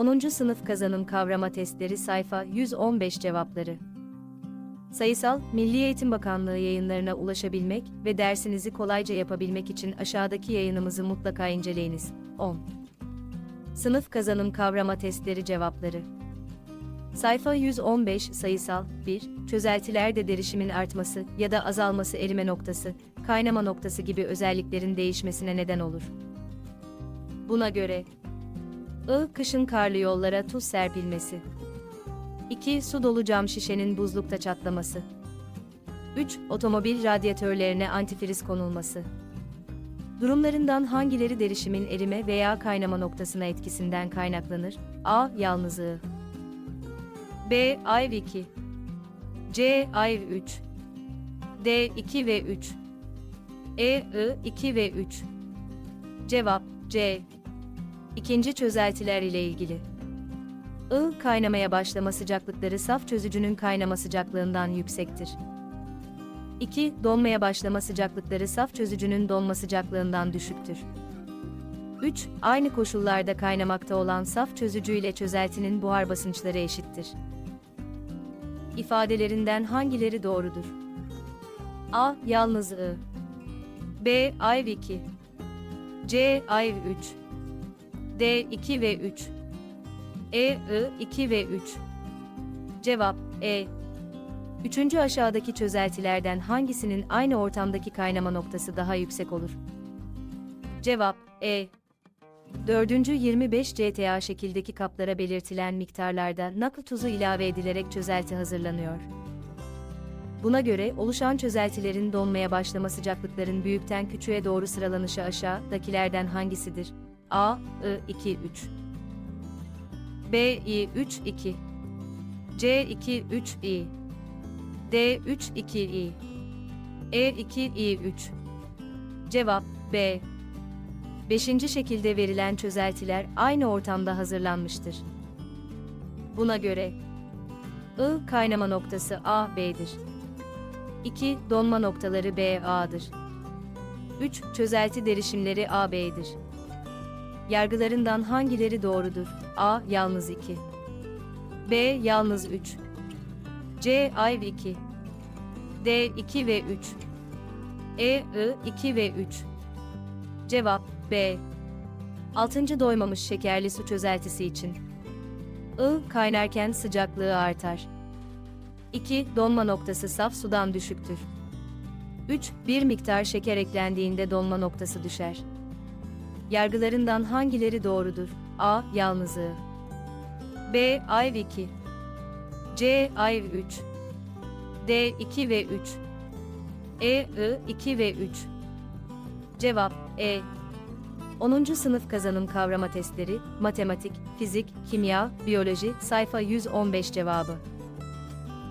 10. sınıf kazanım kavrama testleri sayfa 115 cevapları. Sayısal, Milli Eğitim Bakanlığı yayınlarına ulaşabilmek ve dersinizi kolayca yapabilmek için aşağıdaki yayınımızı mutlaka inceleyiniz. 10. Sınıf kazanım kavrama testleri cevapları. Sayfa 115 sayısal 1. Çözeltilerde derişimin artması ya da azalması erime noktası, kaynama noktası gibi özelliklerin değişmesine neden olur. Buna göre I. Kışın karlı yollara tuz serpilmesi. 2. Su dolu cam şişenin buzlukta çatlaması. 3. Otomobil radyatörlerine antifriz konulması. Durumlarından hangileri derişimin erime veya kaynama noktasına etkisinden kaynaklanır? A. Yalnızlığı. B. Ayv 2. C. Ayv 3. D. 2 ve 3. E. I. 2 ve 3. Cevap C. İkinci çözeltiler ile ilgili. I. Kaynamaya başlama sıcaklıkları saf çözücünün kaynama sıcaklığından yüksektir. 2. Donmaya başlama sıcaklıkları saf çözücünün donma sıcaklığından düşüktür. 3. Aynı koşullarda kaynamakta olan saf çözücü ile çözeltinin buhar basınçları eşittir. İfadelerinden hangileri doğrudur? A. Yalnız I. B. Ayv 2. C. Ayv 3. D. 2 ve 3. E. I. 2 ve 3. Cevap E. Üçüncü aşağıdaki çözeltilerden hangisinin aynı ortamdaki kaynama noktası daha yüksek olur? Cevap E. Dördüncü 25 CTA şekildeki kaplara belirtilen miktarlarda nakl tuzu ilave edilerek çözelti hazırlanıyor. Buna göre oluşan çözeltilerin donmaya başlama sıcaklıkların büyükten küçüğe doğru sıralanışı aşağıdakilerden hangisidir? A, I, 2, 3. B, I, 3, 2. C, 2, 3, I. D, 3, 2, I. E, 2, I, 3. Cevap B. Beşinci şekilde verilen çözeltiler aynı ortamda hazırlanmıştır. Buna göre I kaynama noktası A, B'dir. 2. Donma noktaları B, A'dır. 3. Çözelti derişimleri A, B'dir. Yargılarından hangileri doğrudur? A. Yalnız 2. B. Yalnız 3. C. Ayv 2. D. 2 ve 3. E. I. 2 ve 3. Cevap B. 6. Doymamış şekerli su çözeltisi için. I. Kaynarken sıcaklığı artar. 2. Donma noktası saf sudan düşüktür. 3. Bir miktar şeker eklendiğinde donma noktası düşer. Yargılarından hangileri doğrudur? A. Yalnızlığı. B. Ayv 2. C. Ayv 3. D. 2 ve 3. E. I. 2 ve 3. Cevap E. 10. sınıf kazanım kavrama testleri, matematik, fizik, kimya, biyoloji, sayfa 115 cevabı.